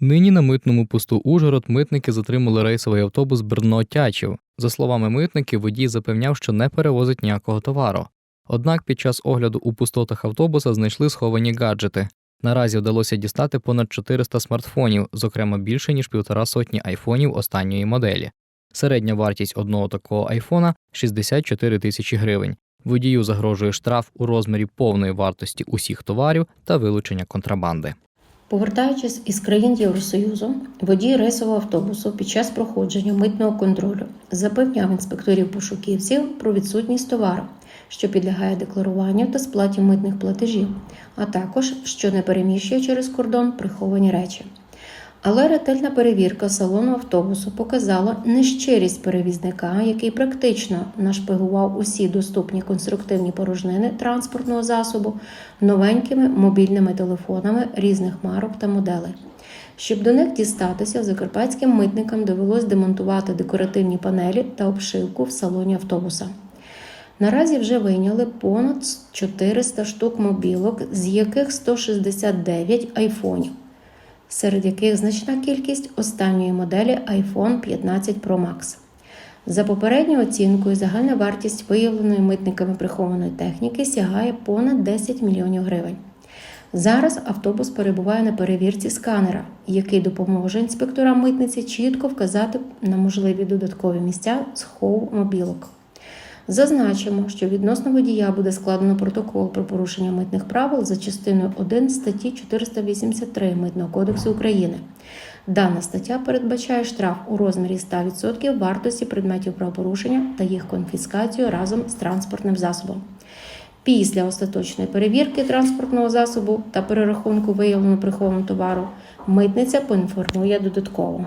Нині на митному посту Ужгород митники затримали рейсовий автобус Брно-Тячів. За словами митників, водій запевняв, що не перевозить ніякого товару. Однак під час огляду у пустотах автобуса знайшли сховані гаджети. Наразі вдалося дістати понад 400 смартфонів, зокрема більше ніж півтора сотні айфонів останньої моделі. Середня вартість одного такого айфона 64 тисячі гривень. Водію загрожує штраф у розмірі повної вартості усіх товарів та вилучення контрабанди. Повертаючись із країн Євросоюзу, водій рейсового автобусу під час проходження митного контролю запевняв інспекторів пошуківців про відсутність товару, що підлягає декларуванню та сплаті митних платежів, а також що не переміщує через кордон приховані речі. Але ретельна перевірка салону автобусу показала нещирість перевізника, який практично нашпигував усі доступні конструктивні порожнини транспортного засобу новенькими мобільними телефонами різних марок та моделей. Щоб до них дістатися, закарпатським митникам довелось демонтувати декоративні панелі та обшивку в салоні автобуса. Наразі вже вийняли понад 400 штук мобілок, з яких 169 айфонів серед яких значна кількість останньої моделі iPhone 15 Pro Max. За попередньою оцінкою, загальна вартість виявленої митниками прихованої техніки сягає понад 10 мільйонів гривень. Зараз автобус перебуває на перевірці сканера, який допоможе інспекторам митниці чітко вказати на можливі додаткові місця схову мобілок. Зазначимо, що відносно водія буде складено протокол про порушення митних правил за частиною 1 статті 483 Митного кодексу України. Дана стаття передбачає штраф у розмірі 100% вартості предметів правопорушення та їх конфіскацію разом з транспортним засобом. Після остаточної перевірки транспортного засобу та перерахунку виявленого прихованого товару митниця поінформує додатково.